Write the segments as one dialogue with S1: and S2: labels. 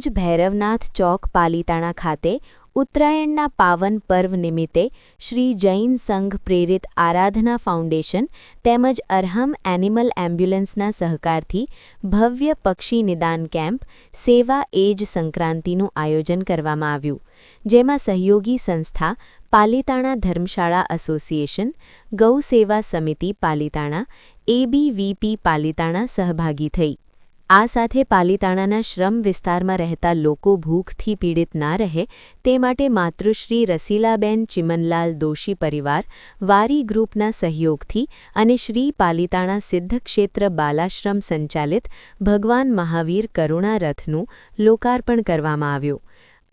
S1: આજરોજ ભૈરવનાથ ચોક પાલીતાણા ખાતે ઉત્તરાયણના પાવન પર્વ નિમિત્તે શ્રી જૈન સંઘ પ્રેરિત આરાધના ફાઉન્ડેશન તેમજ અરહમ એનિમલ એમ્બ્યુલન્સના સહકારથી ભવ્ય પક્ષી નિદાન કેમ્પ, સેવા એજ સંક્રાંતિનું આયોજન કરવામાં આવ્યું. જેમાં સહયોગી સંસ્થા, પાલીતાણા ધર્મશાળા એસોસિએશન ગૌ સેવા સમિતિ પાલીતાણા, એબીવીપી પાલીતાણા સહભાગી થઈ. આ સાથે પાલીતાણાના શ્રમ વિસ્તારમાં રહેતા લોકો ભૂખથી પીડિત ના રહે તે માટે માતૃશ્રી રસીલાબેન ચિમનલાલ દોશી પરિવાર, વારી ગ્રુપના સહયોગથી અને શ્રી પાલીતાણા સિદ્ધક્ષેત્ર બાલાશ્રમ સંચાલિત ભગવાન મહાવીર કરુણા રથનું લોકાર્પણ કરવામાં આવ્યું.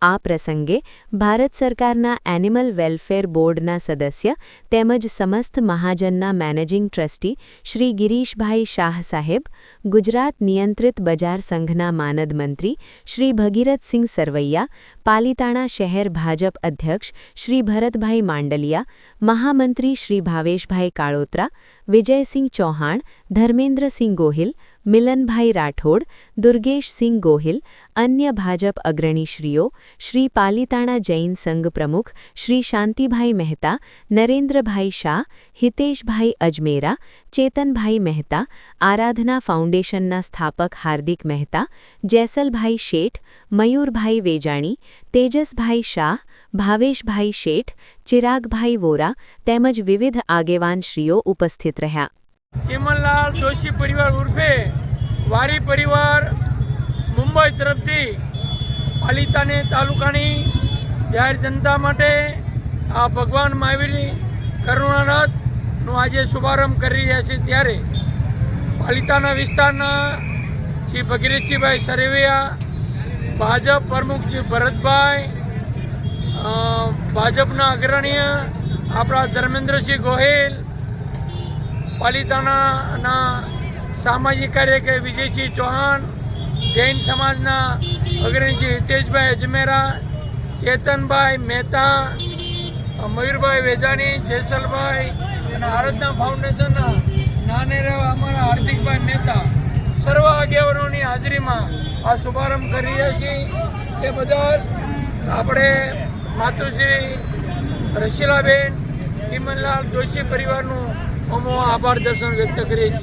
S1: આ પ્રસંગે ભારત સરકારના એનિમલ વેલફેર બોર્ડના સદસ્ય તેમજ સમસ્ત મહાજનના મેનેજિંગ ટ્રસ્ટી શ્રી ગિરીશભાઈ શાહ સાહેબ, ગુજરાત નિયંત્રિત બજાર સંઘના માનદ મંત્રી શ્રી ભગીરથસિંહ સરવૈયા, પાલીતાણા શહેર ભાજપ અધ્યક્ષ શ્રી ભરતભાઈ માંડલિયા, મહામંત્રી શ્રી ભાવેશભાઈ કાળોત્રા, વિજયસિંહ ચૌહાણ ધર્મેન્દ્રસિંહ ગોહિલ મિલનભાઈ રાઠોડ દુર્ગેશસિંહ ગોહિલ અન્ય ભાજપ અગ્રણીશ્રીઓ શ્રી પાલીતાણા જૈન સંઘ પ્રમુખ શ્રી શાંતિભાઈ મહેતા નરેન્દ્રભાઈ શાહ હિતેશભાઈ અજમેરા ચેતનભાઈ મહેતા આરાધના ફાઉન્ડેશનના સ્થાપક હાર્દિક મહેતા જેસલભાઈ શેઠ મયુરભાઈ વેજાણી તેજસભાઈ શાહ ભાવેશભાઈ શેઠ ચિરાગભાઈ વોરા તેમજ વિવિધ આગેવાનશ્રીઓ ઉપસ્થિત રહ્યા.
S2: ચિમનલાલ જોશી પરિવાર ઉર્ફે વારી પરિવાર મુંબઈ તરફથી પાલિતાને તાલુકાની જાહેર જનતા માટે આ ભગવાન મહાવીરની કરુણારથનો આજે શુભારંભ કરી રહ્યા છે ત્યારે પાલિતાના વિસ્તારના શ્રી ભગીરથજીભાઈ સરવૈયા ભાજપ પ્રમુખ શ્રી ભરતભાઈ ભાજપના અગ્રણીય આપણા ધર્મેન્દ્રસિંહ ગોહિલ પાલિતાણાના સામાજિક કાર્યકર વિજયસિંહ ચૌહાણ, જૈન સમાજના અગ્રણી શ્રી હિતેશભાઈ અજમેરા, ચેતનભાઈ મહેતા, મયુરભાઈ વેજાણી, જેસલભાઈ અને આરાધના ફાઉન્ડેશનના નાનેરા અમારા હાર્દિકભાઈ મહેતા. સર્વ આગેવાનોની હાજરીમાં આ શુભારંભ કરી રહ્યા છીએ. તે બદલ આપણે માતુશ્રી રશીલાબેન, ચિમનલાલ જોશી પરિવારનું આભાર દર્શન વ્યક્ત કરીએ છીએ.